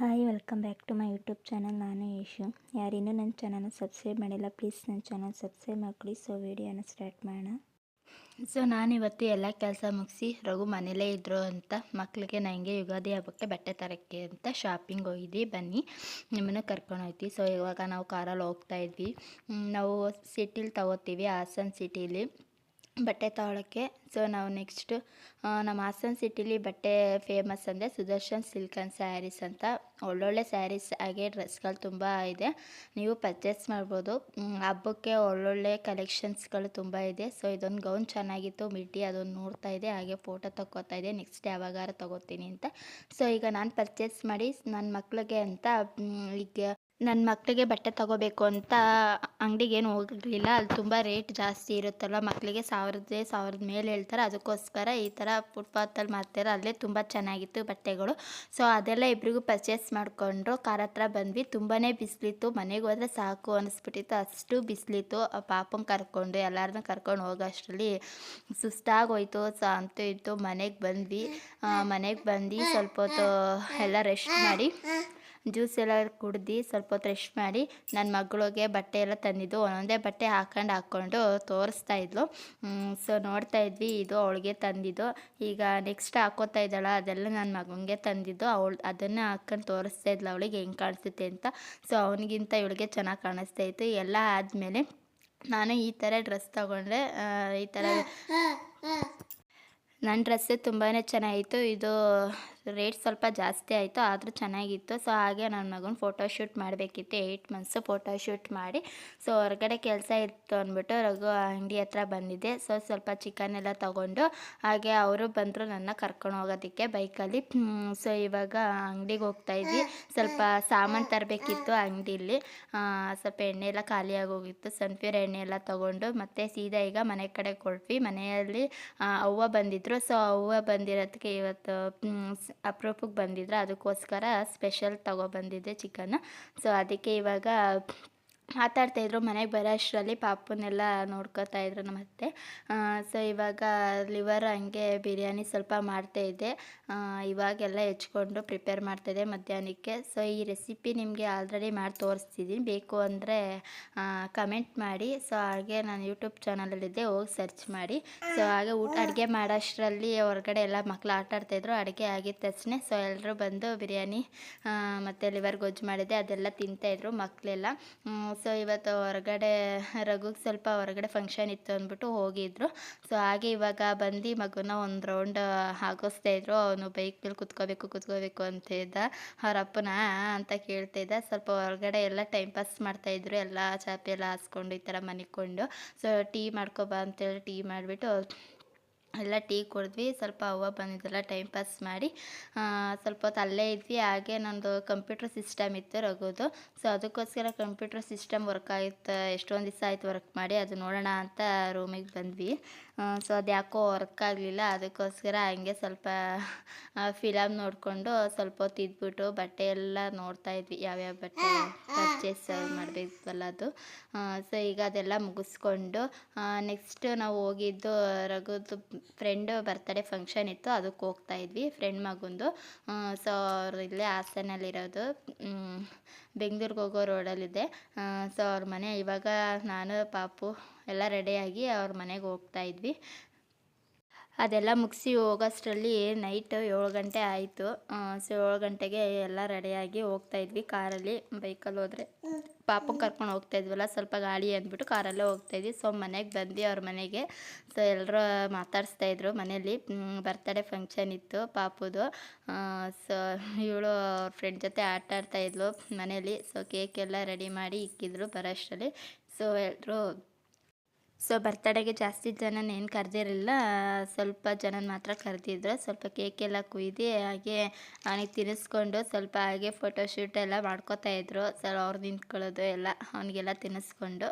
Hi, welcome back to my YouTube channel. ನಾನು ಯಶು ಯಾರಿನ್ನೂ ನನ್ನ ಚಾನಲ್ನ ಸಬ್ಸ್ಕ್ರೈಬ್ ಮಾಡಿಲ್ಲ, ಪ್ಲೀಸ್ ನನ್ನ ಚಾನಲ್ ಸಬ್ಸ್ಕ್ರೈಬ್ ಮಾಡ್ಕೊಳ್ಳಿ ಸೊ, ವಿಡಿಯೋನ ಸ್ಟಾರ್ಟ್ ಮಾಡೋಣ. ಸೊ, ನಾನಿವತ್ತು ಎಲ್ಲ ಕೆಲಸ ಮುಗಿಸಿ ರಘು ಮನೇಲೇ ಇದ್ರು ಅಂತ ಮಕ್ಕಳಿಗೆ ನನಗೆ ಯುಗಾದಿ ಹಬ್ಬಕ್ಕೆ ಬಟ್ಟೆ ತರೋಕ್ಕೆ ಅಂತ ಶಾಪಿಂಗ್ ಹೋಗಿದ್ವಿ. ಬನ್ನಿ, ನಿಮ್ಮನ್ನು ಕರ್ಕೊಂಡು ಹೋಗ್ತೀವಿ. ಸೊ, ಇವಾಗ ನಾವು ಕಾರಲ್ಲಿ ಹೋಗ್ತಾ ಇದ್ವಿ. ನಾವು ಸಿಟಿಲಿ ತಗೋತೀವಿ, ಹಾಸನ್ ಸಿಟಿಲಿ ಬಟ್ಟೆ ತಗೊಳ್ಳೋಕ್ಕೆ ಸೊ ನಾವು ನೆಕ್ಸ್ಟು ನಮ್ಮ ಹಾಸನ್ ಸಿಟಿಲಿ ಬಟ್ಟೆ ಫೇಮಸ್ ಅಂದರೆ ಸುದರ್ಶನ್ ಸಿಲ್ಕ್ ಆ್ಯಂಡ್ ಸ್ಯಾರೀಸ್ ಅಂತ. ಒಳ್ಳೊಳ್ಳೆ ಸ್ಯಾರೀಸ್ ಹಾಗೆ ಡ್ರೆಸ್ಗಳು ತುಂಬ ಇದೆ. ನೀವು ಪರ್ಚೇಸ್ ಮಾಡ್ಬೋದು. ಹಬ್ಬಕ್ಕೆ ಒಳ್ಳೊಳ್ಳೆ ಕಲೆಕ್ಷನ್ಸ್ಗಳು ತುಂಬ ಇದೆ. ಸೊ ಇದೊಂದು ಗೌನ್ ಚೆನ್ನಾಗಿತ್ತು ಮಿಡ್ಡಿ ಅದೊಂದು ನೋಡ್ತಾ ಇದೆ. ಹಾಗೆ ಫೋಟೋ ತಗೋತಾ ಇದೆ. ನೆಕ್ಸ್ಟ್ ಯಾವಾಗಾರ ತಗೋತೀನಿ ಅಂತ. ಸೊ ಈಗ ನಾನು ಪರ್ಚೇಸ್ ಮಾಡಿ ನನ್ನ ಮಕ್ಳಿಗೆ ಅಂತ ಈಗ ನನ್ನ ಮಕ್ಕಳಿಗೆ ಬಟ್ಟೆ ತಗೋಬೇಕು ಅಂತ ಅಂಗಡಿಗೆ ಏನು ಹೋಗಲಿಲ್ಲ ಅಲ್ಲಿ ತುಂಬ ರೇಟ್ ಜಾಸ್ತಿ ಇರುತ್ತಲ್ಲ ಮಕ್ಕಳಿಗೆ ಸಾವಿರದೇ ಸಾವಿರದ ಮೇಲೆ ಹೇಳ್ತಾರೆ. ಅದಕ್ಕೋಸ್ಕರ ಈ ಥರ ಫುಟ್ಪಾತಲ್ಲಿ ಮಾರ್ತಾರೆ ಅಲ್ಲೇ ತುಂಬ ಚೆನ್ನಾಗಿತ್ತು ಬಟ್ಟೆಗಳು. ಸೊ ಅದೆಲ್ಲ ಇಬ್ರಿಗೂ ಪರ್ಚೇಸ್ ಮಾಡಿಕೊಂಡ್ರು. ಕಾರ್ ಹತ್ರ ಬಂದ್ವಿ. ತುಂಬಾ ಬಿಸಿಲಿತ್ತು. ಮನೆಗೆ ಹೋದ್ರೆ ಸಾಕು ಅನಿಸ್ಬಿಟ್ಟಿತ್ತು. ಅಷ್ಟು ಬಿಸಿಲಿತ್ತು. ಪಾಪಂಗೆ ಕರ್ಕೊಂಡು ಎಲ್ಲರನ್ನ ಕರ್ಕೊಂಡು ಹೋಗೋ ಅಷ್ಟರಲ್ಲಿ ಸುಸ್ತಾಗೋಯ್ತು ಸೊ ಅಂತೂ ಇತ್ತು ಮನೆಗೆ ಬಂದ್ವಿ. ಮನೆಗೆ ಬಂದು ಸ್ವಲ್ಪ ಹೊತ್ತು ಎಲ್ಲ ರೆಸ್ಟ್ ಮಾಡಿ. ಜ್ಯೂಸ್ ಎಲ್ಲ ಕುಡ್ದು ಸ್ವಲ್ಪ ಹೊತ್ತು ರೆಸ್ಟ್ ಮಾಡಿ ನನ್ನ ಮಗಳಿಗೆ ಬಟ್ಟೆ ಎಲ್ಲ ತಂದಿದ್ದು ಒಂದೊಂದೇ ಬಟ್ಟೆ ಹಾಕೊಂಡು ಹಾಕ್ಕೊಂಡು ತೋರಿಸ್ತಾ ಇದ್ಲು. ಸೊ ನೋಡ್ತಾ ಇದ್ವಿ ಇದು ಅವಳಿಗೆ ತಂದಿದ್ದು. ಈಗ ನೆಕ್ಸ್ಟ್ ಹಾಕೋತಾ ಇದ್ದಾಳ ಅದೆಲ್ಲ ನನ್ನ ಮಗನಿಗೆ ತಂದಿದ್ದು. ಅವಳು ಅದನ್ನು ಹಾಕೊಂಡು ತೋರಿಸ್ತಾ ಇದ್ಲು ಅವಳಿಗೆ ಹೆಂಗೆ ಕಾಣಿಸುತ್ತೆ ಅಂತ. ಸೊ ಅವನಿಗಿಂತ ಇವಳಿಗೆ ಚೆನ್ನಾಗಿ ಕಾಣಿಸ್ತಾ ಇತ್ತು. ಎಲ್ಲ ಆದಮೇಲೆ ನಾನು ಈ ಥರ ಡ್ರೆಸ್ ತಗೊಂಡೆ ಈ ಥರ ನನ್ನ ಡ್ರೆಸ್ಸು ತುಂಬಾ ಚೆನ್ನಾಗಿತ್ತು. ಇದು ರೇಟ್ ಸ್ವಲ್ಪ ಜಾಸ್ತಿ ಆಯಿತು, ಆದರೂ ಚೆನ್ನಾಗಿತ್ತು. ಸೊ ಹಾಗೆ ನನ್ನ ಮಗನ ಫೋಟೋಶೂಟ್ ಮಾಡಬೇಕಿತ್ತು ಏಯ್ಟ್ ಮಂತ್ಸು ಫೋಟೋಶೂಟ್ ಮಾಡಿ. ಸೊ ಹೊರಗಡೆ ಕೆಲಸ ಇತ್ತು ಅಂದ್ಬಿಟ್ಟು ರಘು ಅಂಗಡಿ ಹತ್ರ ಬಂದಿದ್ದೆ. ಸೊ ಸ್ವಲ್ಪ ಚಿಕನ್ ಎಲ್ಲ ತೊಗೊಂಡು, ಹಾಗೆ ಅವರು ಬಂದರು ನನ್ನ ಕರ್ಕೊಂಡು ಹೋಗೋದಕ್ಕೆ ಬೈಕಲ್ಲಿ ಸೊ ಇವಾಗ ಅಂಗಡಿಗೆ ಹೋಗ್ತಾ ಇದ್ವಿ. ಸ್ವಲ್ಪ ಸಾಮಾನು ತರಬೇಕಿತ್ತು ಅಂಗಡಿಲಿ. ಸ್ವಲ್ಪ ಎಣ್ಣೆ ಎಲ್ಲ ಖಾಲಿಯಾಗಿ ಹೋಗಿತ್ತು ಸನ್ಫ್ಯೂರ್ ಎಣ್ಣೆ ಎಲ್ಲ ತೊಗೊಂಡು, ಮತ್ತೆ ಸೀದಾ ಈಗ ಮನೆ ಕಡೆ ಕೊಡ್ವಿ ಮನೆಯಲ್ಲಿ ಅವ್ವ ಬಂದಿದ್ರು. ಸೊ ಅವ್ವ ಬಂದಿರೋದಕ್ಕೆ ಇವತ್ತು ಅಪರೂಪಕ್ಕೆ ಬಂದಿದ್ರೆ ಅದಕ್ಕೋಸ್ಕರ ಸ್ಪೆಷಲ್ ತಗೊಬಂದಿದ್ದೆ ಚಿಕನ್ ಸೊ ಅದಕ್ಕೆ ಇವಾಗ ಮಾತಾಡ್ತಾ ಇದ್ರು ಮನೆಗೆ ಬರೋ ಅಷ್ಟರಲ್ಲಿ ಪಾಪುನೆಲ್ಲ ನೋಡ್ಕೋತಾ ಇದ್ರು ನಮ್ಮ ಅತ್ತೆ. ಸೊ ಇವಾಗ ಲಿವರ್ ಹಂಗೆ ಬಿರಿಯಾನಿ ಸ್ವಲ್ಪ ಮಾಡ್ತಾ ಇದ್ದೆ ಆ, ಇವಾಗೆಲ್ಲ ಹೆಚ್ಕೊಂಡು ಪ್ರಿಪೇರ್ ಮಾಡ್ತಾ ಮಾಡ್ತಾಯಿದ್ದೆ ಮಧ್ಯಾಹ್ನಕ್ಕೆ. ಸೊ ಈ ರೆಸಿಪಿ ನಿಮಗೆ ಆಲ್ರೆಡಿ ಮಾಡಿ ತೋರಿಸ್ತಿದ್ದೀನಿ ಬೇಕು ಅಂದರೆ ಕಮೆಂಟ್ ಮಾಡಿ. ಸೊ ಹಾಗೆ ನಾನು ಯೂಟ್ಯೂಬ್ ಚಾನಲಲ್ಲಿದ್ದೆ ಹೋಗಿ ಸರ್ಚ್ ಮಾಡಿ. ಸೊ ಹಾಗೆ ಊಟ ಅಡುಗೆ ಮಾಡೋಷ್ಟರಲ್ಲಿ ಹೊರಗಡೆ ಎಲ್ಲ ಮಕ್ಕಳು ಆಟ ಆಡ್ತಾಯಿದ್ರು ಅಡುಗೆ ಆಗಿದ ತಕ್ಷಣ. ಸೊ ಎಲ್ಲರೂ ಬಂದು ಬಿರಿಯಾನಿ ಮತ್ತು ಲಿವರ್ ಗೊಜ್ಜು ಮಾಡಿದ್ದೆ ಅದೆಲ್ಲ ತಿಂತಾಯಿದ್ರು ಮಕ್ಕಳೆಲ್ಲ ಸೊ ಇವತ್ತು ಹೊರಗಡೆ, ರಘುಗೆ ಸ್ವಲ್ಪ ಹೊರಗಡೆ ಫಂಕ್ಷನ್ ಇತ್ತು ಅಂದ್ಬಿಟ್ಟು ಹೋಗಿದ್ರು. ಸೊ ಹಾಗೆ ಇವಾಗ ಬಂದು ಮಗುನ ಒಂದು ರೌಂಡ್ ಹಾಕಿಸ್ತಾ ಇದ್ರು. ಅವನು ಬೈಕ್ ಮೇಲೆ ಕುತ್ಕೋಬೇಕು ಕುತ್ಕೋಬೇಕು ಅಂತ ಇದ್ದ ಅವ್ರ ಅಪ್ಪನ? ಅಂತ ಕೇಳ್ತಾ ಇದ್ದ. ಸ್ವಲ್ಪ ಹೊರಗಡೆ ಎಲ್ಲ ಟೈಮ್ ಪಾಸ್ ಮಾಡ್ತಾಯಿದ್ರು ಎಲ್ಲ ಚಾಪೆ ಎಲ್ಲ ಹಾಸ್ಕೊಂಡು ಈ ಥರ ಮನಿಕೊಂಡು ಸೊ ಟೀ ಮಾಡ್ಕೊಬಾ ಅಂತೇಳಿ ಟೀ ಮಾಡಿಬಿಟ್ಟು ಎಲ್ಲ ಟೀ ಕುಡಿದ್ವಿ, ಸ್ವಲ್ಪ ಅವ್ವ ಬಂದಿದ್ದೆಲ್ಲ ಟೈಮ್ ಪಾಸ್ ಮಾಡಿ ಸ್ವಲ್ಪ ಹೊತ್ತು ಅಲ್ಲೇ ಇದ್ವಿ, ಹಾಗೆ ನಂದು ಕಂಪ್ಯೂಟರ್ ಸಿಸ್ಟಮ್ ಇತ್ತು ರಘುದು. ಸೊ ಅದಕ್ಕೋಸ್ಕರ ಕಂಪ್ಯೂಟರ್ ಸಿಸ್ಟಮ್ ವರ್ಕ್ ಆಯಿತು, ಎಷ್ಟೊಂದು ದಿವಸ ಆಯಿತು ವರ್ಕ್ ಮಾಡಿ, ಅದು ನೋಡೋಣ ಅಂತ ರೂಮಿಗೆ ಬಂದ್ವಿ. ಸೊ ಅದು ಯಾಕೋ ವರ್ಕ್ ಆಗಲಿಲ್ಲ, ಅದಕ್ಕೋಸ್ಕರ ಹಂಗೆ ಸ್ವಲ್ಪ ಫಿಲಮ್ ನೋಡಿಕೊಂಡು ಸ್ವಲ್ಪ ಹೊತ್ತು ಇದ್ಬಿಟ್ಟು ಬಟ್ಟೆ ಎಲ್ಲ ನೋಡ್ತಾ ಇದ್ವಿ, ಯಾವ್ಯಾವ ಬಟ್ಟೆ ಪರ್ಚೇಸ್ ಮಾಡಬೇಕಲ್ಲ ಅದು. ಸೊ ಈಗ ಅದೆಲ್ಲ ಮುಗಿಸ್ಕೊಂಡು ನೆಕ್ಸ್ಟ್ ನಾವು ಹೋಗಿದ್ದು ರಘುದು ಫ್ರೆಂಡ್ ಬರ್ತಡೇ ಫಂಕ್ಷನ್ ಇತ್ತು, ಅದಕ್ಕೆ ಹೋಗ್ತಾ ಇದ್ವಿ. ಫ್ರೆಂಡ್ ಮಗುಂದು ಸೊ ಅವ್ರು ಇಲ್ಲೇ ಹಾಸನಲ್ಲಿರೋದು ಬೆಂಗ್ಳೂರಿಗೆ ಹೋಗೋ ರೋಡಲ್ಲಿದೆ. ಸೊ ಅವ್ರ ಮನೆ, ಇವಾಗ ನಾನು, ಪಾಪು ಎಲ್ಲ ರೆಡಿಯಾಗಿ ಅವ್ರ ಮನೆಗೆ ಹೋಗ್ತಾ ಇದ್ವಿ. ಅದೆಲ್ಲ ಮುಗಿಸಿ ಹೋಗೋಷ್ಟರಲ್ಲಿ ನೈಟ್ ಏಳು ಗಂಟೆ ಆಯಿತು. ಸೊ ಏಳು ಗಂಟೆಗೆ ಎಲ್ಲ ರೆಡಿಯಾಗಿ ಹೋಗ್ತಾ ಇದ್ವಿ ಕಾರಲ್ಲಿ, ಬೈಕಲ್ಲಿ ಹೋದರೆ. ಪಾಪನ ಕರ್ಕೊಂಡು ಹೋಗ್ತಾ ಇದ್ವಲ್ಲ, ಸ್ವಲ್ಪ ಗಾಳಿ ಅಂದ್ಬಿಟ್ಟು ಕಾರಲ್ಲೇ ಹೋಗ್ತಾ ಇದ್ವಿ. ಸೊ, ಮನೆಗೆ ಬಂದು ಅವ್ರ ಮನೆಗೆ, ಸೊ ಎಲ್ಲರೂ ಮಾತಾಡಿಸ್ತಾ ಇದ್ರು ಮನೇಲಿ ಬರ್ತಡೇ ಫಂಕ್ಷನ್ ಇತ್ತು ಪಾಪುದು. ಸೊ, ಇವಳು ಅವ್ರ ಫ್ರೆಂಡ್ ಜೊತೆ ಆಟ ಆಡ್ತಾ ಇದ್ಲು ಮನೇಲಿ ಸೊ ಕೇಕ್ ಎಲ್ಲ ರೆಡಿ ಮಾಡಿ ಇಕ್ಕಿದ್ರು ಬರೋಷ್ಟರಲ್ಲಿ. ಸೊ ಎಲ್ಲರೂ ಸೊ ಬರ್ತಡೇಗೆ ಜಾಸ್ತಿ ಜನ ಏನು ಕರೆದಿರಲಿಲ್ಲ ಸ್ವಲ್ಪ ಜನ ಮಾತ್ರ ಕರೆದಿದ್ರು. ಸ್ವಲ್ಪ ಕೇಕ್ ಎಲ್ಲ ಕುಯ್ದು ಹಾಗೆ ಅವನಿಗೆ ತಿನ್ನಿಸ್ಕೊಂಡು ಸ್ವಲ್ಪ ಹಾಗೆ ಫೋಟೋಶೂಟ್ ಎಲ್ಲ ಮಾಡ್ಕೋತಾ ಇದ್ರು. ಅವ್ರು ನಿಂತ್ಕೊಳ್ಳೋದು ಎಲ್ಲ, ಅವನಿಗೆಲ್ಲ ತಿನ್ನಿಸ್ಕೊಂಡು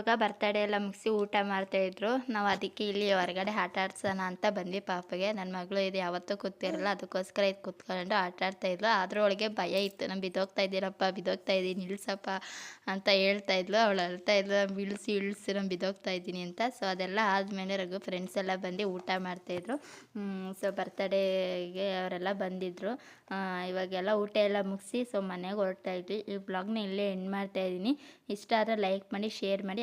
ಇವಾಗ ಬರ್ತಡೇ ಎಲ್ಲ ಮುಗಿಸಿ ಊಟ ಮಾಡ್ತಾಯಿದ್ರು ನಾವು ಅದಕ್ಕೆ ಇಲ್ಲಿ ಹೊರಗಡೆ ಆಟ ಆಡ್ಸೋಣ ಅಂತ ಬಂದ್ವಿ ಪಾಪಗೆ. ನನ್ನ ಮಗಳು ಇದು ಯಾವತ್ತೂ ಕೂತಿರಲ್ಲ, ಅದಕ್ಕೋಸ್ಕರ ಇದು ಕೂತ್ಕೊಂಡು ಆಟ ಆಡ್ತಾಯಿದ್ಲು ಅದ್ರೊಳಗೆ ಭಯ ಇತ್ತು. ನಾನು ಬಿದ್ದೋಗ್ತಾ ಇದ್ದೀರಪ್ಪ ಬಿದ್ದೋಗ್ತಾ ಇದ್ದೀನಿ, ನಿಲ್ಸಪ್ಪ ಅಂತ ಹೇಳ್ತಾ ಇದ್ಲು. ಅವಳು ಅಳ್ತಾ ಇದ್ಲು ಇಳಿಸಿ ಇಳಿಸಿ ನಾನು ಬಿದ್ದೋಗ್ತಾ ಇದ್ದೀನಿ ಅಂತ. ಸೊ ಅದೆಲ್ಲ ಆದಮೇಲೆ ರಘು ಫ್ರೆಂಡ್ಸ್ ಎಲ್ಲ ಬಂದು ಊಟ ಮಾಡ್ತಾಯಿದ್ರು ಸೊ ಬರ್ತಡೇಗೆ ಅವರೆಲ್ಲ ಬಂದಿದ್ದರು ಇವಾಗೆಲ್ಲ ಊಟ ಎಲ್ಲ ಮುಗಿಸಿ ಸೊ ಮನೆಗೆ ಹೊರಡ್ತಾ ಇದ್ವಿ ಈ ಬ್ಲಾಗ್ನ ಇಲ್ಲೇ ಎಂಡ್ ಮಾಡ್ತಾ ಇದ್ದೀನಿ. ಇಷ್ಟ ಆದರೆ ಲೈಕ್ ಮಾಡಿ ಶೇರ್ ಮಾಡಿ.